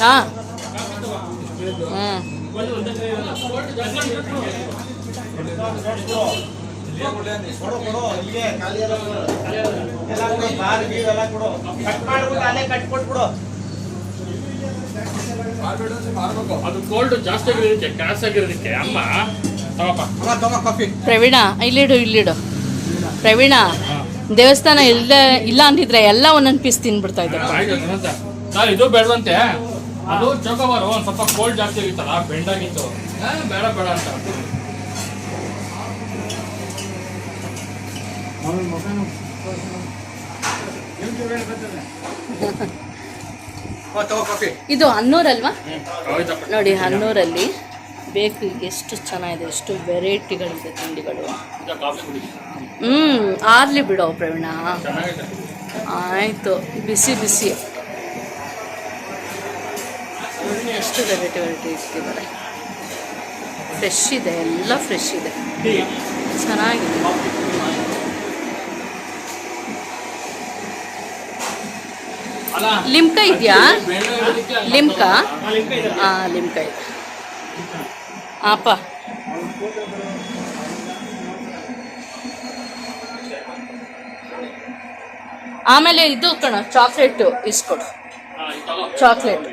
ಹಾ ಅದು ಕೋಲ್ಡ್ ಜಾಸ್ತಿ ಆಗಿರೋದಕ್ಕೆ ಕ್ರಾಸ್ ಆಗಿರೋದಕ್ಕೆ ಅಮ್ಮ. ಪ್ರವೀಣ ಇಲ್ಲಿಡು ಇಲ್ಲಿಡು. ಪ್ರವೀಣ ದೇವಸ್ಥಾನ ಇಲ್ಲ ಇಲ್ಲ ಅಂತಿದ್ರೆ ಎಲ್ಲ ಒಂದೊಂದು ಪೀಸ್ ತಿನ್ಬಿಡ್ತಾ ಇದ್ದಾರೆ ಇದು ಬೇಡವಂತೆ. ಅದು ಚೌಕಬಾರು ಒಂದು ಸ್ವಲ್ಪ ಕೋಲ್ಡ್ ಜಾಸ್ತಿ ಆಗಿತ್ತಲ್ಲ ಬೆಂಡಾಗಿತ್ತು ಬೇಡ ಬೇಡ ಅಂತ. ಇದು ಹನ್ನೂರಲ್ವಾ? ನೋಡಿ ಹನ್ನೂರಲ್ಲಿ ಬೇಕ್ರಿ ಎಷ್ಟು ಚೆನ್ನಾಗಿದೆ ಎಷ್ಟು ವೆರೈಟಿಗಳಿದೆ ತಿಂಡಿಗಳು. ಹ್ಞೂ ಆರ್ಲಿ ಬಿಡೋ ಪ್ರವೀಣ. ಆಯಿತು ಬಿಸಿ ಬಿಸಿ. ಎಷ್ಟು ವೆರೈಟಿ ವೆರೈಟಿ ಇಟ್ಟಿದ್ದಾರೆ. ಫ್ರೆಶ್ ಇದೆ ಎಲ್ಲ ಫ್ರೆಶ್ ಇದೆ. ಚೆನ್ನಾಗಿದೆ. ಲಿಮ್ಕಾ ಲಿಮ್ಕ ಇದೆಯಾ? ಲಿಮ್ಕಾ ಲಿಮ್ಕ ಲಿಮ್ಕ ಹಾಂ ಲಿಮ್ಕಾಯಿ ಇದೆ. ಅಪ್ಪ. ಆಮೇಲೆ ಇದು ಕಣ, ಚಾಕ್ಲೇಟು ಇಸ್ಕೊಡು. ಚಾಕ್ಲೇಟ್.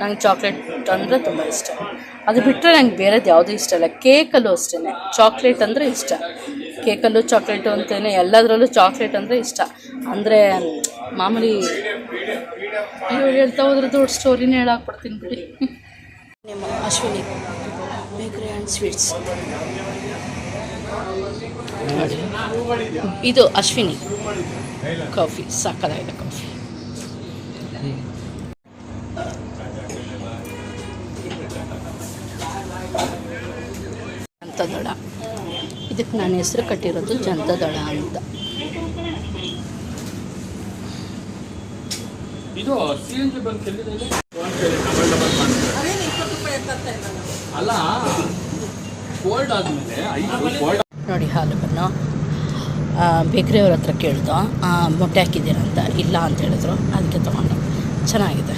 ನಂಗೆ ಚಾಕ್ಲೇಟ್ ಅಂದರೆ ತುಂಬ ಇಷ್ಟ. ಅದು ಬಿಟ್ಟರೆ ನಂಗೆ ಬೇರೆದು ಯಾವುದೂ ಇಷ್ಟ ಇಲ್ಲ. ಕೇಕಲ್ಲೂ ಅಷ್ಟೇ ಚಾಕ್ಲೇಟ್ ಅಂದರೆ ಇಷ್ಟ. ಕೇಕಲ್ಲೂ ಚಾಕ್ಲೇಟು ಅಂತಲೇ ಎಲ್ಲದರಲ್ಲೂ ಚಾಕ್ಲೇಟ್ ಅಂದರೆ ಇಷ್ಟ. ಅಂದರೆ, ಮಾಮೂಲಿ ಹೇಳ್ತಾ ಹೋದ್ರೆ ದೊಡ್ಡ ಸ್ಟೋರಿನೇ ಹೇಳಾಕ್ಬಿಡ್ತೀನಿ ಬಿಡಿ. ನಿಮ್ಮ ಅಶ್ವಿನಿ. ಸ್ವೀಟ್ಸ್. ಇದು ಅಶ್ವಿನಿ ಕಾಫಿ ಸಾಕದಾಗಿದೆ ಕಾಫಿ. ಜಂತದಳ. ಇದಕ್ಕೆ ನಾನು ಹೆಸರು ಕಟ್ಟಿರೋದು ಜಂತದಳ ಅಂತ. ಇದು ಸಿ ಎನ್ ಜಿ ಬಂದು ಅಲ್ಲ ಕೋಲ್ಡ್ ಆದ್ಮೇಲೆ ಐದು ಕೋಲ್ಡ್ ನೋಡಿ ಹಾಲು ಬೇಕ್ರಿಯವ್ರ ಬೇಕ್ರಿ ಅವ್ರ ಹತ್ರ ಕೇಳ್ದು ಆ, ಮೊಟ್ಟೆ ಹಾಕಿದ್ದೀರ ಅಂತ ಇಲ್ಲ ಅಂತ ಹೇಳಿದ್ರು. ಅದಕ್ಕೆ ತೊಗೊಂಡು. ಚೆನ್ನಾಗಿದೆ.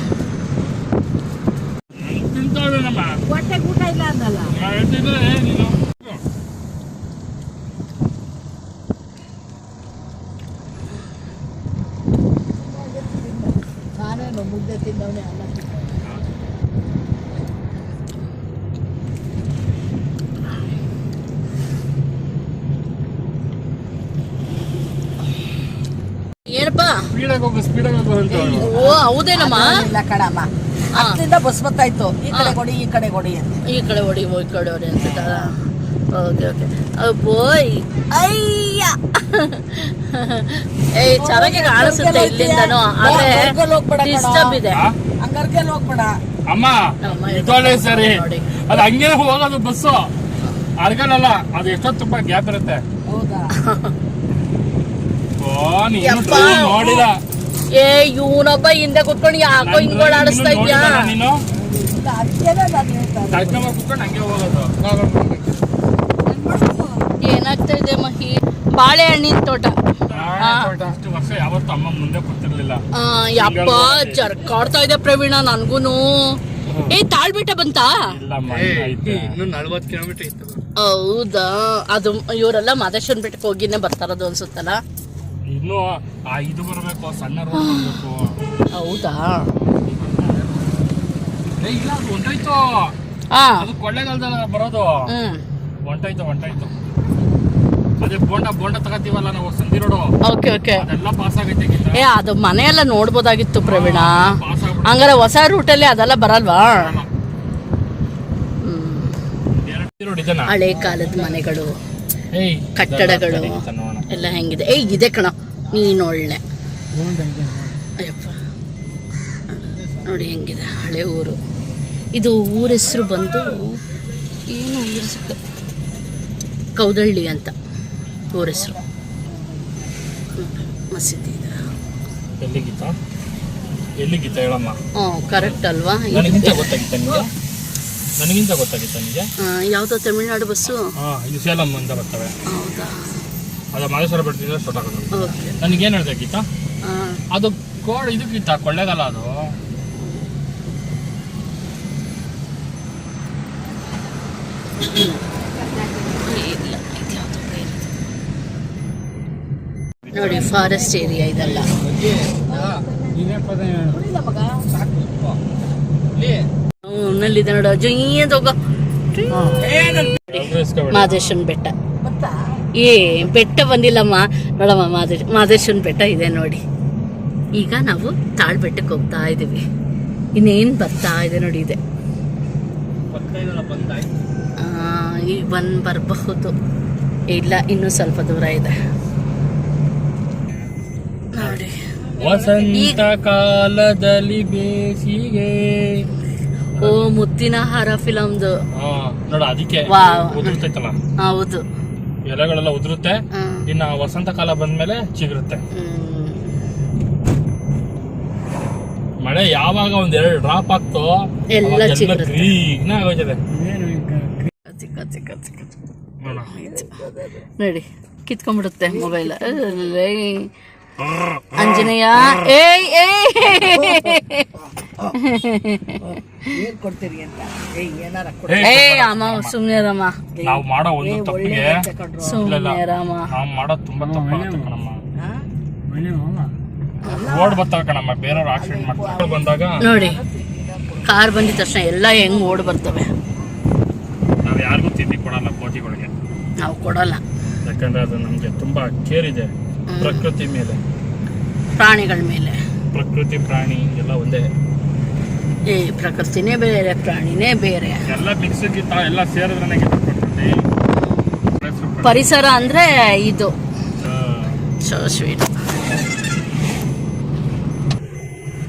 ಮುದ್ದೆ ತಿಂದವನೇ ಅಲ್ಲ. ಏನಪ್ಪ? ಸ್ಪೀಡಾಗಿ ಹೋಗು ಸ್ಪೀಡಾಗಿ ಹೋಗು ಅಂತ ಹೇಳು. ಓ ಹೌದೇನಮ್ಮ? ಇಲ್ಲ ಕಣಮ್ಮ. ಅಲ್ಲಿಂದ ಬಸ್ ಬರ್ತಾಯ್ತು ಈ ಕಡೆ ಕೊಡಿ ಈ ಕಡೆ ಕೊಡಿ ಅಂತ. ಈ ಕಡೆ ಹೊಡಿ ಈ ಕಡೆ ಹೊಡಿ ಅಂತ ಓಕೆ ಓಕೆ. ಬೋಯ್. ಅಯ್ಯ. ಏಯ್ ಚೆನ್ನಾಗಿ ಕಾಣಿಸುತ್ತೆ ಇಲ್ಲಿಂದನೂ. ಆದ್ರೆ. ಡಿಸ್ಟರ್ಬ್ ಇದೆ. ಆ? ಹಂಗರ್ಗೆಲ್ಲ ಹೋಗ್ಬೇಡ. ಅಮ್ಮ ಅಮ್ಮ, ಇದೊಳ್ಳೆ ಸರಿ. ನೋಡಿ. ಅದು ಹಂಗೆ ಹೋಗೋದು ಬಸ್ಸು. ಅರ್ಗಲ್ಲ ಅದು ಎಷ್ಟೊತ್ತು ತುಂಬಾ ಗ್ಯಾಪ್ ಇರುತ್ತೆ. ಹೌದಾ? ಓ. ನೋಡಿಲ್ಲ. ಏ ಇವನೊಬ್ಬ ಹಿಂದೆ ಕುತ್ಕೊಂಡು ಯಾಕೋ ನಾನು ಹಿಂಗ್ ಓಡಾಡಿಸ್ತಾ ನೀನು ಇದ್ಯಾ? ನೀನು ಏನಾಗ್ತಾ ಇದೆ ಮಹಿ? ಬಾಳೆಹಣ್ಣಿನ ತೋಟ. ಆ, ಅಷ್ಟು ವರ್ಷ ಯಾವತ್ತೂ ಅಮ್ಮ ಮುಂದೆ ಕೂತಿರ್ಲಿಲ್ಲ. ಆ, ಯಪ್ಪ ಜರ್ಕಾಡ್ತಾ ಇದೆ ಪ್ರವೀಣ ನನ್ಗೂನು. ಏ ತಾಳ್ಬಿಟ್ಟ ಬಂತಾ? ಇಲ್ಲಮ್ಮ ಇನ್ನು ನಲ್ವತ್ತು ಕಿಲೋಮೀಟರ್ ಇತ್ತು. ಹೌದಾ? ಅದು ಇವರೆಲ್ಲ ಮಾದೇಶ್ವರನ್ ಬೆಟ್ಟಕ್ಕೆ ಹೋಗಿನೇ ಬರ್ತಾರದು ಅನ್ಸುತ್ತಲ್ಲ? ಇನ್ನು ಆ ಇದು ಬರಬೇಕು ಸಣ್ಣ ರೋಡ್ ಬರ್ಬೇಕು. ಹೌದಾ? ಏ, ಇಲ್ಲ ಅದು ಹೊಂಟೋಯ್ತು ಹಾ ಅದು ಕೊಳ್ಳೆಗಾಲದಲ್ಲ ಬರೋದು. ಹ್ಮ್. ಹೊಂಟೋಯ್ತು ಹೊಂಟೋಯ್ತು ಅದೇ ಬೋಂಡ ಬೋಂಡ ತಗೋತೀವಲ್ಲ ನಾವು ಸಂಧಿ ರೋಡು. Okay okay. ಅದೆಲ್ಲ ಪಾಸ್ ಆಗೈತೆ ಗೀತಾ. ಏ ಅದು ಮನೆಯೆಲ್ಲ ನೋಡ್ಬೋದಾಗಿತ್ತು ಪ್ರವೀಣ. ಪಾಸ್ ಆಗ್ಬಿಟ್ಟು ಹಂಗಾರೆ ಹೊಸ ರೂಟಲ್ಲಿ ಅದೆಲ್ಲ ಬರಲ್ವಾ? ಎರಡು ರೋಡ್ ಇದೆನಾ ಹಳೆ ಕಾಲದ ಮನೆಗಳು. ಕಟ್ಟಡಗಳು. ಎಲ್ಲ ಹೆಂಗಿದೆ? ಏಯ್ ಇದೆ ಕಣ ನೀನು ಒಳ್ಳೆ. ಅಯ್ಯಪ್ಪ. ನೋಡಿ ಹೆಂಗಿದೆ ಹಳೆ ಊರು. ಇದು ಊರ ಹೆಸರು ಬಂದು ಏನು ಊರ ಕೌದಳ್ಳಿ ಅಂತ ಊರ ಹೆಸರು. ಮಸೀದಿ ಇದೆ. ಎಲ್ಲಿ ಗೀತಾ? ಎಲ್ಲಿ ಗೀತಾ ಹೇಳಮ್ಮ? ಹ್ಞೂ ಕರೆಕ್ಟ್ ಅಲ್ವಾ? ನನಗಿಂತ ಗೊತ್ತಾಗಿತ್ತ ನಿಮಗೆ ಯಾವ್ದು ತಮಿಳ್ನಾಡು ಬಸ್ಸು? ಹಾಂ ಇದು ಸೇಲಂ ಅಂತ ಬರ್ತವೆ. ಹೌದಾ? ಅದು ಮಹೇಶ್ವರ ಬೆಟ್ಟದಿಂದ ಸ್ಟಾರ್ಟ್ ಆಗೋದು. ಓಕೆ. ನನಗೇನು ಹೇಳ್ದೆ ಗೀತಾ? ಅದು ಕೋಡ್ ಇದಕ್ಕಿತ್ತ ಕೊಳ್ಳೇಗಾಲ ಅದು. ನೋಡಿ ಫಾರೆಸ್ಟ್ ಏರಿಯಾ ಇದೆಲ್ಲ. ನಲ್ಲಿದೆ ನೋಡು. ನೋಡ ತಗೋ ಮಾದೇಶನ್ ಬೆಟ್ಟ. ಏ, ಬೆಟ್ಟ ಬಂದಿಲ್ಲಮ್ಮ. ನೋಡಮ್ಮ ಮಾದೇಶ್ ಮಾದೇಶನ್ ಬೆಟ್ಟ ಇದೆ ನೋಡಿ. ಈಗ ನಾವು ತಾಳ್ ಬೆಟ್ಟಕ್ಕೆ ಹೋಗ್ತಾ ಇದ್ದೀವಿ. ಇನ್ನೇನು ಬರ್ತಾ ಇದೆ ನೋಡಿ ಇದೆ. ಈಗ ಬಂದು ಬರಬಹುದು. ಇಲ್ಲ, ಇನ್ನೂ ಸ್ವಲ್ಪ ದೂರ ಇದೆ. ನೋಡಿ. ವಸಂತ ಕಾಲದಲ್ಲಿ ಬೇಸಿಗೆ. ಓ ಮುತ್ತಿನ ಹಾರ ಫಿಲಮ್ದು. ಹಾ ನೋಡ ಅದಕ್ಕೆ. ಉದುರ್ತೈತಲ್ಲ. ಹೌದು. ಎಲೆಗಳೆಲ್ಲ ಉದುರುತ್ತೆ. ಇನ್ನ ವಸಂತ ಕಾಲ ಬಂದ್ಮೇಲೆ ಚಿಗುರುತ್ತೆ. ಮಳೆ ಯಾವಾಗ ಒಂದ್ ಎರಡು ಡ್ರಾಪ್ ಆಗ್ತೋ ಎಲ್ಲ ಚಿಗುರುತ್ತೆ. ಗ್ರೀನ್ ನೋಡ. ನೋಡಿ ಕಿತ್ಕೊಂಡ್ಬಿಡುತ್ತೆ ಮೊಬೈಲ್ ಅಂಜನೇಯ ಏಯ್ ಏಯ್. ಏನ್ ಕೊಡ್ತೀರಿ ಅಂತ. ಏ ಏನಾರ ಏ, ಅಮ್ಮ ಸುಮ್ನೆ ರಮ್ಮ ನಾವು ಮಾಡೋ ಒಂದು ತಪ್ಪಿಗೆ ಸುಮ್ನೆ ರಾಮ ನಾವು ಮಾಡೋ ತುಂಬಾ ತಪ್ಪಾಗುತ್ತೆ ಕಣಮ್ಮ. ರೋಡ್ ಬರ್ತಾವ ಕಣಮ್ಮ. ಬೇರೆಯವ್ರು ಆಕ್ಸಿಡೆಂಟ್ ಮಾಡ್ತಾರೆ. ಬಂದಾಗ ನೋಡಿ ಕಾರ್ ಬಂದಿದ ತಕ್ಷಣ ಎಲ್ಲ ಹೆಂಗ್ ಓಡ್ ಬರ್ತವೆ. ನಾವು ಯಾರಿಗೂ ತಿಂಡಿ ಕೊಡಲ್ಲ ಕೋತಿಗಳಿಗೆ ನಾವು ಕೊಡಲ್ಲ. ಯಾಕಂದ್ರೆ ಅದು ನಮ್ಗೆ ತುಂಬಾ ಕೇರ್ ಇದೆ. ಪ್ರಕೃತಿ ಮೇಲೆ. ಪ್ರಾಣಿಗಳ ಮೇಲೆ. ಪ್ರಕೃತಿ ಪ್ರಾಣಿ ಎಲ್ಲ ಒಂದೇ. ಏ ಪ್ರಕೃತಿನೇ ಬೇರೆ ಪ್ರಾಣಿನೇ ಬೇರೆ. ಎಲ್ಲ ಎಲ್ಲ ಸೇರಿದ್ರೆ ಪರಿಸರ ಅಂದ್ರೆ ಇದು. ಸೊ ಸ್ವೀಟ್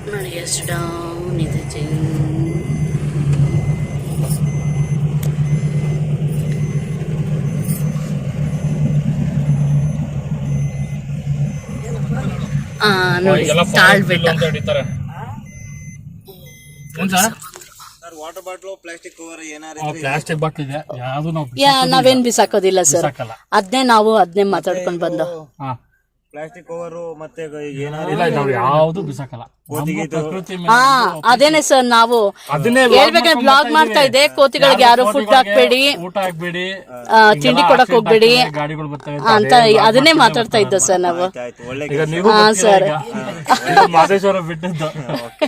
ನೋಡಿ ಎಷ್ಟು ಡೌನ್ ಇದೆ ಚೈನ್ ಆ ನೋಡಿ ತಾಳ್ಬೆಟ್ಟ ಅಂತ ಹಿಡಿತಾರೆ ಏನ್ sir water bottle plastic cover plastic bottle ಇದೆ. ಯಾವ್ದು ನಾವು ಯಾ ನಾವೇನ್ ಬಿಸಾಕೋದಿಲ್ಲ ಸರ್ ಬಿಸಾಕಲ್ಲ. ಅದನ್ನೇ ನಾವು ಅದನ್ನೇ ಮಾತಾಡ್ಕೊಂಡು ಬಂದು. ಹಾ. ಪ್ಲಾಸ್ಟಿಕ್ ಓವರ್ ಮತ್ತೆ ಏನಾರು ಇಲ್ಲ ನಾವು ಯಾವ್ದು ಬಿಸಾಕಲ್ಲ. ನಮ್ಗೂ ಪ್ರಕೃತಿ ಮೇಲೆ ಹಾ ಅದೇನೆ ಸರ್ ನಾವು ಅದನ್ನೇ ಹೇಳ್ಬೇಕಾದ್ರೆ ಬ್ಲಾಗ್ ಮಾಡ್ತಾ ಇದ್ದೆ ಕೋತಿಗಳಿಗೆ ಯಾರು ಫುಡ್ ಹಾಕ್ಬೇಡಿ ಊಟ ಹಾಕ್ಬೇಡಿ ಆ, ತಿಂಡಿ ಕೊಡಕ್ ಹೋಗ್ಬೇಡಿ. ಗಾಡಿಗಳು ಬರ್ತವೆ ಅಂತ ಅದನ್ನೇ ಮಾತಾಡ್ತಾ ಇದ್ದ ಸರ್ ನಾವು. ಆಯ್ತು ಒಳ್ಳೆ ಈಗ ನೀವು ಸರ್. ಇದು ಮಾದೇಶ್ವರ ಬಿಟ್ಟಿದ್ದು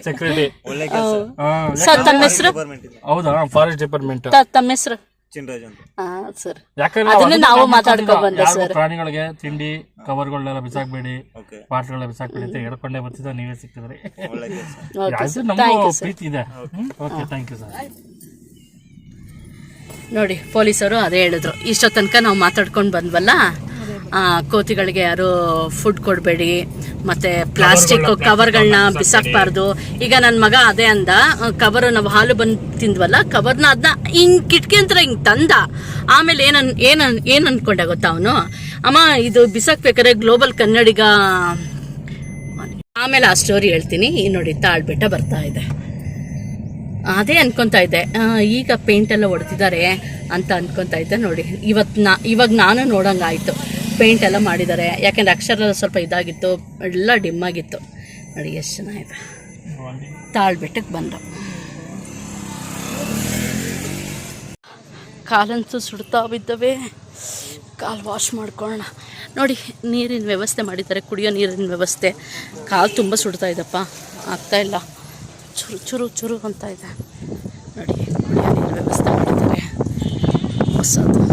ಸೆಕ್ಯೂರಿಟಿ ಒಳ್ಳೆ ಕೆಲಸ. ಸರ್ ತಮ್ಮ ಹೆಸರು? ಇದೆ. ಹೌದಾ ಫಾರೆಸ್ಟ್ ಡಿಪಾರ್ಟ್ಮೆಂಟ್ ತಮ್ಮ ಹೆಸರು? ಚಿನ್ರಾಜ್ ಅಂತ. ಸರ್. ಯಾಕಂದ್ರೆ ಅದನ್ನೇ ಅದನ್ನ ನಾವು ಗಮನಿಸೋದಿಲ್ಲ. ಮಾತಾಡ್ಕೊ ಬಂದೆ ಯಾರಿಗೂ ಸರ್. ಪ್ರಾಣಿಗಳಿಗೆ ತಿಂಡಿ ಕವರ್ಗಳನ್ನೆಲ್ಲ ಬಿಸಾಕ್ಬೇಡಿ ಓಕೆ. ಬಾಟ್ಲೆಲ್ಲ ಬಿಸಾಕ್ಬೇಡಿ ಅಂತ ಹೇಳ್ಕೊಂಡೇ ಬರ್ತಿದ್ದ ನೀವೇ ಸಿಕ್ಕಿದ್ರಿ. ಒಳ್ಳೆ ಕೆಲಸ. ಓಕೆ ಯಾವ್ದು ಸರ್ ನಮಗೂ ಥ್ಯಾಂಕ್ ಯು ಸರ್ ಪ್ರೀತಿ ಇದೆ. ಓಕೆ. ಥ್ಯಾಂಕ್ ಯು ಸರ್ ನೋಡಿ ಪೊಲೀಸರು ಅದೇ ಹೇಳಿದ್ರು. ಇಷ್ಟೋ ತನಕ ನಾವು ಮಾತಾಡ್ಕೊಂಡು ಬಂದ್ವಲ್ಲ? ಕೋತಿಗಳಿಗೆ ಯಾರು ಫುಡ್ ಕೊಡಬೇಡಿ ಮತ್ತೆ ಪ್ಲಾಸ್ಟಿಕ್ ಕವರ್ಗಳನ್ನ ಬಿಸಾಕ್ಬಾರ್ದು. ಈಗ ನನ್ನ ಮಗ ಅದೇ ಅಂದ ಕವರ್ ನಾವು ಹಾಲು ಬಂದು ತಿಂದ್ವಲ್ಲ ಕವರ್ನ ಅದನ್ನ ಹಿಂಗ್ ಕಿಟಕಿ ಅಂತ ಹಿಂಗ್ ತಂದ. ಆಮೇಲೆ ಏನನ್ ಏನ್ ಏನ್ ಅನ್ಕೊಂಡೆ ಗೊತ್ತಾ ಅವನು? ಅಮ್ಮ ಇದು ಬಿಸಾಕ್ಬೇಕಾದ್ರೆ ಗ್ಲೋಬಲ್ ಕನ್ನಡಿಗ ಆಮೇಲೆ ಆ ಸ್ಟೋರಿ ಹೇಳ್ತೀನಿ. ಈ ನೋಡಿ ತಾಳ್ಬೆಟ್ಟ ಬರ್ತಾ ಇದೆ. ಅದೇ ಅನ್ಕೊಂತಾ ಇದ್ದೆ ಈಗ ಪೇಂಟ್ ಎಲ್ಲ ಹೊಡೆದಿದ್ದಾರೆ ಅಂತ ಅನ್ಕೊತಾ ಇದ್ದೆ ನೋಡಿ. ಇವತ್ತು ನಾ ಇವಾಗ ನಾನು ನೋಡಂಗಾಯ್ತು. ಪೇಂಟ್ ಎಲ್ಲ ಮಾಡಿದ್ದಾರೆ. ಯಾಕೆಂದ್ರೆ ಅಕ್ಷರ ಸ್ವಲ್ಪ ಇದಾಗಿತ್ತು, ಎಲ್ಲ ಡಿಮ್ ಆಗಿತ್ತು. ನೋಡಿ ಎಷ್ಟು ಚೆನ್ನಾಗಿದೆ. ತಾಳ್ಬೆಟ್ಟಕ್ಕೆ ಬಂದ. ಕಾಲಂತೂ ಸುಡ್ತಾ ಬಿದ್ದವೆ. ಕಾಲು ವಾಶ್ ಮಾಡ್ಕೊಳ್ಳೋಣ. ನೋಡಿ, ನೀರಿನ ವ್ಯವಸ್ಥೆ ಮಾಡಿದ್ದಾರೆ. ಕುಡಿಯೋ ನೀರಿನ ವ್ಯವಸ್ಥೆ. ಕಾಲು ತುಂಬ ಸುಡ್ತಾ ಇದಪ್ಪ. ಆಗ್ತಾ ಇಲ್ಲ. ಚುರು ಚುರು ಚುರು ಅಂತ ಇದೆ. ನೋಡಿ, ಕುಡಿಯೋ ನೀರಿನ ವ್ಯವಸ್ಥೆ ಮಾಡಿದ್ದಾರೆ. ಹೊಸದು.